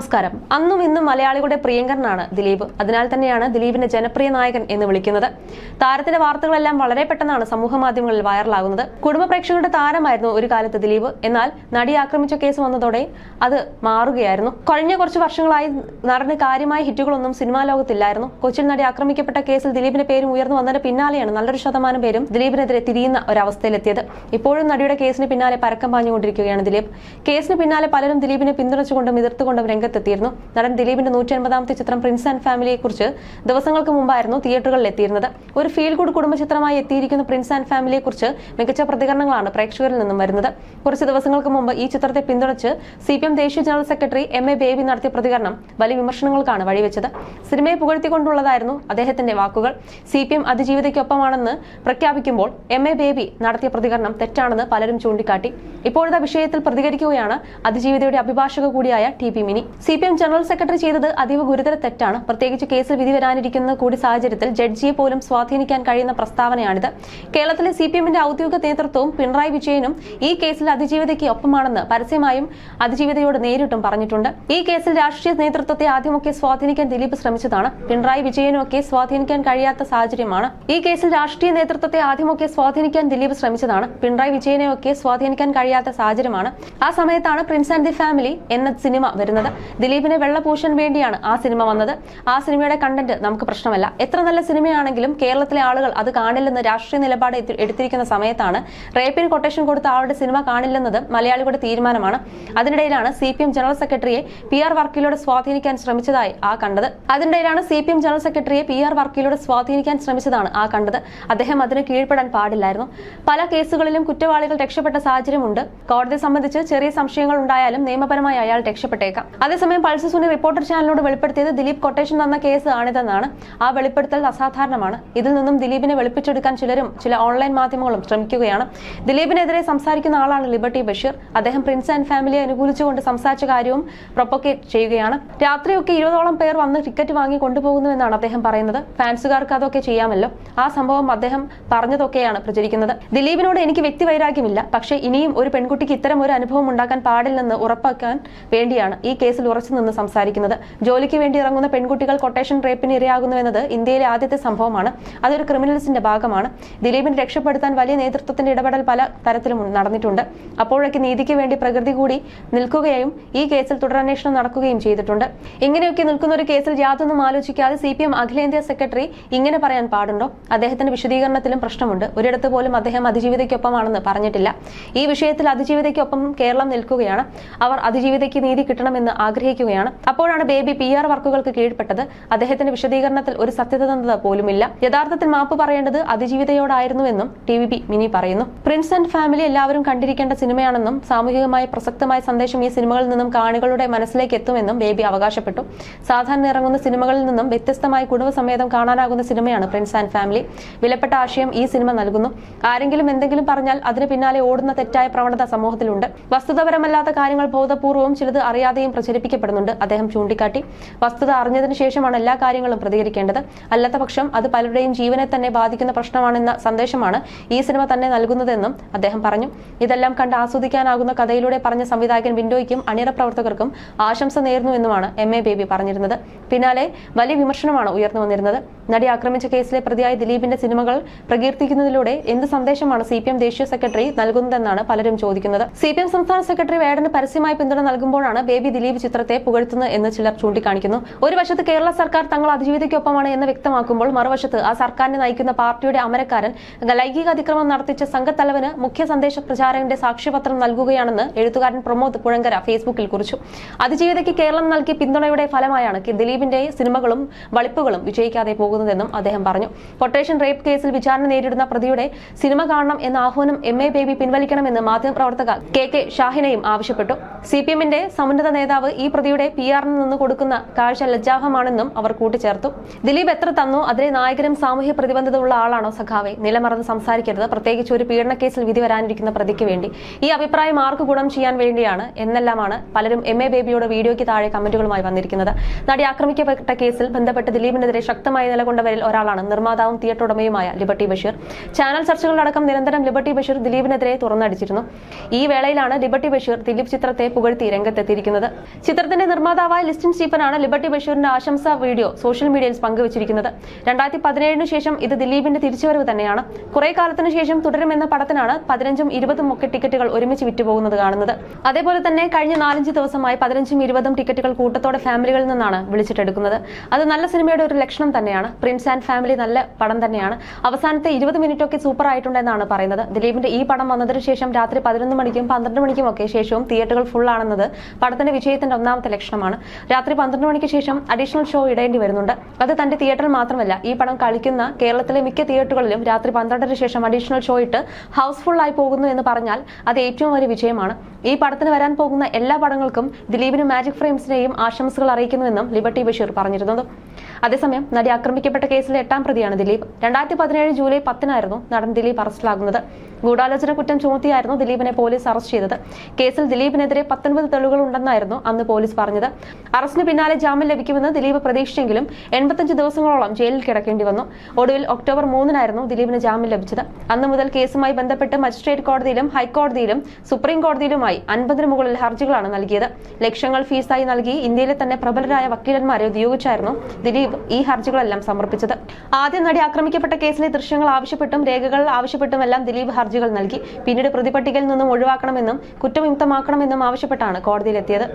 നമസ്കാരം. അന്നും ഇന്നും മലയാളികളുടെ പ്രിയങ്കരനാണ് ദിലീപ്. അതിനാൽ തന്നെയാണ് ദിലീപിനെ ജനപ്രിയ നായകൻ എന്ന് വിളിക്കുന്നത്. താരത്തിന്റെ വാർത്തകളെല്ലാം വളരെ പെട്ടെന്നാണ് സമൂഹ മാധ്യമങ്ങളിൽ വൈറലാകുന്നത്. കുടുംബ പ്രേക്ഷകരുടെ താരമായിരുന്നു ഒരു കാലത്ത് ദിലീപ്. എന്നാൽ നടി ആക്രമിച്ച കേസ് വന്നതോടെ അത് മാറുകയായിരുന്നു. കഴിഞ്ഞ കുറച്ച് വർഷങ്ങളായി നടന് കാര്യമായ ഹിറ്റുകളൊന്നും സിനിമാ ലോകത്തില്ലായിരുന്നു. കൊച്ചിയിൽ നടി ആക്രമിക്കപ്പെട്ട കേസിൽ ദിലീപിന്റെ പേരും ഉയർന്നു വന്നതിന് പിന്നാലെയാണ് നല്ലൊരു ശതമാനം പേരും ദിലീപിനെതിരെ തിരിയുന്ന ഒരവസ്ഥയിലെത്തിയത്. ഇപ്പോഴും നടിയുടെ കേസിന് പിന്നാലെ പരക്കം പാഞ്ഞുകൊണ്ടിരിക്കുകയാണ് ദിലീപ്. കേസിന് പിന്നാലെ പലരും ദിലീപിനെ പിന്തുണച്ചുകൊണ്ടും എതിർത്തുകൊണ്ടും രംഗത്തെത്തിയിരുന്നു. നടൻ ദിലീപിന്റെ നൂറ്റി അൻപതാമത്തെ ചിത്രം പ്രിൻസ് ആൻഡ് ഫാമിലിയെ കുറിച്ച് ദിവസങ്ങൾക്ക് മുമ്പായിരുന്നു തിയേറ്ററുകളിൽ എത്തിയിരുന്നത്. ഒരു ഫീൽ ഗുഡ് കുടുംബ ചിത്രമായി എത്തിയിരിക്കുന്ന പ്രിൻസ് ആൻഡ് ഫാമിലിയെ കുറിച്ച് മികച്ച പ്രതികരണങ്ങളാണ് പ്രേക്ഷകരിൽ നിന്നും വരുന്നത്. കുറച്ച് ദിവസങ്ങൾക്ക് മുമ്പ് ഈ ചിത്രത്തെ പിന്തുണച്ച് സി പി എം ദേശീയ general secretary M A Baby നടത്തിയ പ്രതികരണം വലിയ വിമർശനങ്ങൾക്കാണ് വഴിവെച്ചത്. സിനിമയെ പുകഴ്ത്തിക്കൊണ്ടുള്ളതായിരുന്നു അദ്ദേഹത്തിന്റെ വാക്കുകൾ. സി പി എം അതിജീവിതയ്ക്കൊപ്പമാണെന്ന് പ്രഖ്യാപിക്കുമ്പോൾ എം എ ബേബി നടത്തിയ പ്രതികരണം തെറ്റാണെന്ന് പലരും ചൂണ്ടിക്കാട്ടി. ഇപ്പോഴത്തെ വിഷയത്തിൽ പ്രതികരിക്കുകയാണ് അതിജീവിതയുടെ അഭിഭാഷക കൂടിയായ T P Mini. C P M general secretary ചെയ്തത് അതീവ ഗുരുതര തെറ്റാണ്. പ്രത്യേകിച്ച് കേസിൽ വിധി വരാനിരിക്കുന്ന കൂടി സാഹചര്യത്തിൽ ജഡ്ജിയെ പോലും സ്വാധീനിക്കാൻ കഴിയുന്ന പ്രസ്താവനയാണിത്. കേരളത്തിലെ സി പി എമ്മിന്റെ ഔദ്യോഗിക നേതൃത്വവും പിണറായി വിജയനും ഈ കേസിൽ അതിജീവിതയ്ക്ക് ഒപ്പമാണെന്ന് പരസ്യമായും അതിജീവിതയോട് നേരിട്ടും പറഞ്ഞിട്ടുണ്ട്. ഈ കേസിൽ രാഷ്ട്രീയ നേതൃത്വത്തെ ആദ്യമൊക്കെ സ്വാധീനിക്കാൻ ദിലീപ് ശ്രമിച്ചതാണ്. പിണറായി വിജയനുമൊക്കെ സ്വാധീനിക്കാൻ കഴിയാത്ത സാഹചര്യമാണ്. ഈ കേസിൽ രാഷ്ട്രീയ നേതൃത്വത്തെ ആദ്യമൊക്കെ സ്വാധീനിക്കാൻ ദിലീപ് ശ്രമിച്ചതാണ്. പിണറായി വിജയനെയൊക്കെ സ്വാധീനിക്കാൻ കഴിയാത്ത സാഹചര്യമാണ്. ആ സമയത്താണ് പ്രിൻസ് ആൻഡ് ദി ഫാമിലി എന്ന സിനിമ വരുന്നത്. ദിലീപിനെ വെള്ളപൂശാൻ വേണ്ടിയാണ് ആ സിനിമ വന്നത്. ആ സിനിമയുടെ കണ്ടന്റ് നമുക്ക് പ്രശ്നമല്ല. എത്ര നല്ല സിനിമയാണെങ്കിലും കേരളത്തിലെ ആളുകൾ അത് കാണില്ലെന്ന് രാഷ്ട്രീയ നിലപാട് എടുത്തിരിക്കുന്ന സമയത്താണ് റേപ്പിന് കൊട്ടേഷൻ കൊടുത്ത ആളുടെ സിനിമ കാണില്ലെന്നത് മലയാളികളുടെ തീരുമാനമാണ്. അതിനിടയിലാണ് സി പി എം ജനറൽ സെക്രട്ടറിയെ പി ആർ വർക്കിലൂടെ സ്വാധീനിക്കാൻ ശ്രമിച്ചതായി ആ കണ്ടത്. അതിനിടയിലാണ് സി പി എം ജനറൽ സെക്രട്ടറിയെ പി ആർ വർക്കിലൂടെ സ്വാധീനിക്കാൻ ശ്രമിച്ചതാണ് ആ കണ്ടത്. അദ്ദേഹം അതിന് കീഴ്പ്പെടാൻ പാടില്ലായിരുന്നു. പല കേസുകളിലും കുറ്റവാളികൾ രക്ഷപ്പെട്ട സാഹചര്യമുണ്ട്. കോടതിയെ സംബന്ധിച്ച് ചെറിയ സംശയങ്ങൾ ഉണ്ടായാലും നിയമപരമായി അയാൾ രക്ഷപ്പെട്ടേക്കാം. അതേസമയം പൾസ് സുനി റിപ്പോർട്ടർ ചാനലിനോട് വെളിപ്പെടുത്തിയത് ദിലീപ് കൊട്ടേഷൻ തന്ന കേസ് ആണിതെന്നാണ്. ആ വെളിപ്പെടുത്തൽ അസാധാരണമാണ്. ഇതിൽ നിന്നും ദിലീപിനെ വെളുപ്പിച്ചെടുക്കാൻ ചിലരും ചില ഓൺലൈൻ മാധ്യമങ്ങളും ശ്രമിക്കുകയാണ്. ദിലീപിനെതിരെ സംസാരിക്കുന്ന ആളാണ് ലിബർട്ടി ബഷീർ. അദ്ദേഹം പ്രിൻസ് ആൻഡ് ഫാമിലിയെ അനുകൂലിച്ചുകൊണ്ട് സംസാരിച്ച കാര്യവും പ്രൊപ്പക്കേറ്റ് ചെയ്യുകയാണ്. രാത്രിയൊക്കെ ഇരുപതോളം പേർ വന്ന് ടിക്കറ്റ് വാങ്ങി കൊണ്ടുപോകുന്നുവെന്നാണ് അദ്ദേഹം പറയുന്നത്. ഫാൻസുകാർക്ക് അതൊക്കെ ചെയ്യാമല്ലോ. ആ സംഭവം അദ്ദേഹം പറഞ്ഞതൊക്കെയാണ് പ്രചരിക്കുന്നത്. ദിലീപിനോട് എനിക്ക് വ്യക്തി വൈരാഗ്യമില്ല. പക്ഷേ ഇനിയും ഒരു പെൺകുട്ടിക്ക് ഇത്തരം ഒരു അനുഭവം ഉണ്ടാക്കാൻ പാടില്ലെന്ന് ഉറപ്പാക്കാൻ വേണ്ടിയാണ് ഈ കേസിൽ ഉറച്ചു നിന്ന് സംസാരിക്കുന്നത്. ജോലിക്ക് വേണ്ടി ഇറങ്ങുന്ന പെൺകുട്ടികൾ കൊട്ടേഷൻ റേപ്പിന് ഇരയാകുന്നുവെന്നത് ഇന്ത്യയിലെ ആദ്യത്തെ സംഭവമാണ്. അതൊരു ക്രിമിനൽസിന്റെ ഭാഗമാണ്. ദിലീപിനെ രക്ഷപ്പെടുത്താൻ വലിയ നേതൃത്വത്തിന്റെ ഇടപെടൽ പല തരത്തിലും നടന്നിട്ടുണ്ട്. അപ്പോഴൊക്കെ നീതിക്ക് വേണ്ടി പ്രകൃതി കൂടി നിൽക്കുകയും ഈ കേസിൽ തുടരന്വേഷണം നടക്കുകയും ചെയ്തിട്ടുണ്ട്. ഇങ്ങനെയൊക്കെ നിൽക്കുന്ന ഒരു കേസിൽ യാതൊന്നും ആലോചിക്കാതെ സി പി എം അഖിലേന്ത്യാ സെക്രട്ടറി ഇങ്ങനെ പറയാൻ പാടുണ്ടോ? അദ്ദേഹത്തിന്റെ വിശദീകരണത്തിലും പ്രശ്നമുണ്ട്. ഒരിടത്ത് പോലും അദ്ദേഹം അതിജീവിതയ്ക്കൊപ്പമാണെന്ന് പറഞ്ഞിട്ടില്ല. ഈ വിഷയത്തിൽ അതിജീവിതയ്ക്കൊപ്പം കേരളം നിൽക്കുകയാണ്. അവർ അതിജീവിതയ്ക്ക് നീതി കിട്ടണമെന്ന് ആഗ്രഹിക്കുകയാണ്. അപ്പോഴാണ് ബേബി പി ആർ വർക്കുകൾക്ക് കീഴ്പ്പെട്ടത്. അദ്ദേഹത്തിന്റെ വിശദീകരണത്തിൽ ഒരു സത്യത പോലുമില്ല. യഥാർത്ഥത്തിൽ മാപ്പ് പറയേണ്ടത് അതിജീവിതയോടായിരുന്നുവെന്നും ടി വി ബി മിനി പറയുന്നു. പ്രിൻസ് ആൻഡ് ഫാമിലി എല്ലാവരും കണ്ടിരിക്കേണ്ട സിനിമയാണെന്നും സാമൂഹികമായി പ്രസക്തമായ സന്ദേശം ഈ സിനിമകളിൽ നിന്നും കാണികളുടെ മനസ്സിലേക്ക് എത്തുമെന്നും ബേബി അവകാശപ്പെട്ടു. സാധാരണ ഇറങ്ങുന്ന സിനിമകളിൽ നിന്നും വ്യത്യസ്തമായി കുടുംബസമേതം കാണാനാകുന്ന സിനിമയാണ് പ്രിൻസ് ആൻഡ് ഫാമിലി വിലപ്പെട്ട ആശയം ഈ സിനിമ നൽകുന്നു. ആരെങ്കിലും എന്തെങ്കിലും പറഞ്ഞാൽ അതിന് പിന്നാലെ ഓടുന്ന തെറ്റായ പ്രവണത സമൂഹത്തിലുണ്ട്. വസ്തുതപരമല്ലാത്ത കാര്യങ്ങൾ ബോധപൂർവവും ചിലത് അറിയാതെയും പ്രചരിപ്പിക്കപ്പെടുന്നുണ്ട് അദ്ദേഹം ചൂണ്ടിക്കാട്ടി. വസ്തുത അറിഞ്ഞതിന് ശേഷമാണ് എല്ലാ കാര്യങ്ങളും പ്രതികരിക്കേണ്ടത്. അല്ലാത്ത പക്ഷം അത് പലരുടെയും ജീവനെ തന്നെ ബാധിക്കുന്ന പ്രശ്നമാണെന്ന സന്ദേശമാണ് ഈ സിനിമ തന്നെ നൽകുന്നതെന്നും അദ്ദേഹം പറഞ്ഞു. ഇതെല്ലാം കണ്ട് ആസ്വദിക്കാനാകുന്ന കഥയിലൂടെ പറഞ്ഞ സംവിധായകൻ ബിൻഡോയ്ക്കും അണിയറ പ്രവർത്തകർക്കും ആശംസ നേർന്നുവെന്നുമാണ് എം എ ബേബി പറഞ്ഞിരുന്നത്. പിന്നാലെ വലിയ വിമർശനമാണ് ഉയർന്നു വന്നിരുന്നത്. നടി ആക്രമിച്ച കേസിലെ പ്രതിയായ ദിലീപിന്റെ സിനിമകൾ പ്രകീർത്തിക്കുന്നതിലൂടെ എന്ത് സന്ദേശമാണ് സി ദേശീയ സെക്രട്ടറി നൽകുന്നതെന്നാണ് പലരും ചോദിക്കുന്നത്. സി സംസ്ഥാന സെക്രട്ടറി വേടന് പരസ്യമായി പിന്തുണ നൽകുമ്പോഴാണ് ബേബി ദിലീപ് ചിത്രത്തെ പുകഴ്ത്തുന്നത് എന്ന് ചിലർ ചൂണ്ടിക്കാണിക്കുന്നു. ഒരു വശത്ത് കേരള സർക്കാർ തങ്ങൾ അതിജീവിതയ്ക്കൊപ്പമാണ് എന്ന് വ്യക്തമാക്കുമ്പോൾ മറുവശത്ത് ആ സർക്കാരിനെ നയിക്കുന്ന പാർട്ടിയുടെ അമരക്കാരൻ ലൈംഗിക അതിക്രമം നടത്തിച്ച സംഘത്തലവന് മുഖ്യ സന്ദേശ പ്രചാരകന്റെ സാക്ഷ്യപത്രം നൽകുകയാണെന്ന് എഴുത്തുകാരൻ പ്രമോദ് പുഴങ്കര ഫേസ്ബുക്കിൽ കുറിച്ചു. അതിജീവിതയ്ക്ക് കേരളം നൽകിയ പിന്തുണയുടെ ഫലമായാണ് ദിലീപിന്റെ സിനിമകളും വളിപ്പുകളും വിജയിക്കാതെ പോകുന്നതെന്നും അദ്ദേഹം പറഞ്ഞു. കൊട്ടേഷൻ റേപ്പ് കേസിൽ വിചാരണ നേരിടുന്ന പ്രതിയുടെ സിനിമ കാണണം എന്ന ആഹ്വാനം എം എ ബേബി പിൻവലിക്കണമെന്ന് മാധ്യമപ്രവർത്തക കെ കെ ഷാഹിനയും ആവശ്യപ്പെട്ടു. സി പി എമ്മിന്റെ സമുന്നത നേതാവ് ഈ പ്രതിയുടെ പി ആറിന് നിന്ന് കൊടുക്കുന്ന കാഴ്ച ലജ്ജാഹമാണെന്നും അവർ കൂട്ടിച്ചേർത്തു. ദിലീപ് എത്ര തന്നു? അതിലെ നായകനും സാമൂഹ്യ പ്രതിബന്ധത ഉള്ള ആളാണോ സഖാവെ? നിലമറന്ന് സംസാരിക്കരുത്. പ്രത്യേകിച്ച് ഒരു കേസിൽ വിധി വരാനിരിക്കുന്ന പ്രതിക്ക് വേണ്ടി. ഈ അഭിപ്രായം ആർക്ക് ഗുണം ചെയ്യാൻ വേണ്ടിയാണ് എന്നെല്ലാമാണ് പലരും എം എ ബേബിയുടെ വീഡിയോയ്ക്ക് താഴെ കമന്റുകളുമായി വന്നിരിക്കുന്നത്. നടി ആക്രമിക്കപ്പെട്ട കേസിൽ ബന്ധപ്പെട്ട് ദിലീപിനെതിരെ ശക്തമായി നിലകൊണ്ട കൊണ്ടവരിൽ ഒരാളാണ്. നിർമ്മാതാവും തിയേറ്റർ ഉടമയുമായ ലിബർട്ടി ബഷീർ. ചാനൽ ചർച്ചകളിലടക്കം നിരന്തരം ലിബർട്ടി ബഷീർ ദിലീപിനെതിരെ തുറന്നടിച്ചിരുന്നു. ഈ വേളയിലാണ് ലിബർട്ടി ബഷീർ ദിലീപ് ചിത്രത്തെ പുകഴ്ത്തി രംഗത്തെത്തിയിരിക്കുന്നത്. ചിത്രത്തിന്റെ നിർമ്മാതാവായ ലിസ്റ്റിൻ സ്റ്റീഫനാണ് ലിബർട്ടി ബഷീറിന്റെ ആശംസാ വീഡിയോ സോഷ്യൽ മീഡിയയിൽ പങ്കുവച്ചിരിക്കുന്നത്. രണ്ടായിരത്തി പതിനേഴിന് ശേഷം ഇത് ദിലീപിന്റെ തിരിച്ചുവരവ് തന്നെയാണ്. കുറെ കാലത്തിന് ശേഷം തുടരുമെന്ന പടത്തിനാണ് പതിനഞ്ചും ഇരുപതും ഒക്കെ ടിക്കറ്റുകൾ ഒരുമിച്ച് വിറ്റുപോകുന്നത് കാണുന്നത്. അതേപോലെ തന്നെ കഴിഞ്ഞ നാലഞ്ച് ദിവസമായി പതിനഞ്ചും ഇരുപതും ടിക്കറ്റുകൾ കൂട്ടത്തോടെ ഫാമിലികളിൽ നിന്നാണ് വിളിച്ചിട്ടെടുക്കുന്നത്. അത് നല്ല സിനിമയുടെ ഒരു ലക്ഷണം തന്നെയാണ്. പ്രിൻസ് ആൻഡ് ഫാമിലി നല്ല പടം തന്നെയാണ്. അവസാനത്തെ ഇരുപത് മിനിറ്റ് ഒക്കെ സൂപ്പർ ആയിട്ടുണ്ടെന്നാണ് പറയുന്നത്. ദിലീപിന്റെ ഈ പടം വന്നതിന് ശേഷം രാത്രി പതിനൊന്ന് മണിക്കും പന്ത്രണ്ട് മണിക്കും ഒക്കെ ശേഷവും തിയേറ്ററുകൾ ഫുൾ ആണെന്നത് പടത്തിന്റെ വിജയത്തിന്റെ ഒന്നാമത്തെ ലക്ഷണമാണ്. രാത്രി പന്ത്രണ്ട് മണിക്ക് ശേഷം അഡീഷണൽ ഷോ ഇടേണ്ടി വരുന്നുണ്ട്. അത് തന്റെ തിയേറ്ററിൽ മാത്രമല്ല ഈ പടം കളിക്കുന്ന കേരളത്തിലെ മിക്ക തിയേറ്ററുകളിലും രാത്രി പന്ത്രണ്ടര ശേഷം അഡീഷണൽ ഷോ ഇട്ട് ഹൗസ്ഫുൾ ആയി പോകുന്നു എന്ന് പറഞ്ഞാൽ അത് ഏറ്റവും വലിയ വിജയമാണ്. ഈ പടത്തിന് വരാൻ പോകുന്ന എല്ലാ പടങ്ങൾക്കും ദിലീപിനും മാജിക് ഫ്രെയിംസിനെയും ആശംസകൾ അറിയിക്കുന്നുവെന്നും ലിബർട്ടി ബഷീർ പറഞ്ഞിരുന്നത്. അതേസമയം നടി ആക്രമിക്കപ്പെട്ട കേസിലെ എട്ടാം പ്രതിയാണ് ദിലീപ്. രണ്ടായിരത്തി പതിനേഴ് ജൂലൈ പത്തിനായിരുന്നു നടൻ ദിലീപ് അറസ്റ്റിലാകുന്നത്. ഗൂഢാലോചന കുറ്റം ചുമത്തിയായിരുന്നു ദിലീപിനെ പോലീസ് അറസ്റ്റ് ചെയ്തത്. കേസിൽ ദിലീപിനെതിരെ പത്തൊൻപത് തെളിവുകൾ ഉണ്ടെന്നായിരുന്നു അന്ന് പോലീസ് പറഞ്ഞത്. അറസ്റ്റിന് പിന്നാലെ ജാമ്യം ലഭിക്കുമെന്ന് ദിലീപ് പ്രതീക്ഷിച്ചെങ്കിലും എൺപത്തഞ്ച് ദിവസങ്ങളോളം ജയിലിൽ കിടക്കേണ്ടി വന്നു. ഒടുവിൽ ഒക്ടോബർ മൂന്നിനായിരുന്നു ദിലീപിന് ജാമ്യം ലഭിച്ചത്. അന്ന് മുതൽ കേസുമായി ബന്ധപ്പെട്ട് മജിസ്ട്രേറ്റ് കോടതിയിലും ഹൈക്കോടതിയിലും സുപ്രീം കോടതിയിലുമായി അൻപതിന് മുകളിൽ ഹർജികളാണ് നൽകിയത്. ലക്ഷങ്ങൾ ഫീസായി നൽകി ഇന്ത്യയിലെ തന്നെ പ്രബലരായ വക്കീലന്മാരെ ഉപയോഗിച്ചായിരുന്നു ദിലീപ് ഈ ഹർജികളെല്ലാം സമർപ്പിച്ചത്. ആദ്യം നടി ആക്രമിക്കപ്പെട്ട കേസിലെ ദൃശ്യങ്ങൾ ആവശ്യപ്പെട്ടും രേഖകൾ ആവശ്യപ്പെട്ടുമെല്ലാം ദിലീപ് ഹർജികൾ നൽകി. പിന്നീട് പ്രതിപട്ടികയിൽ നിന്നും ഒഴിവാക്കണമെന്നും കുറ്റവിമുക്തമാക്കണമെന്നും ആവശ്യപ്പെട്ടാണ് കോടതിയിലെത്തിയത്.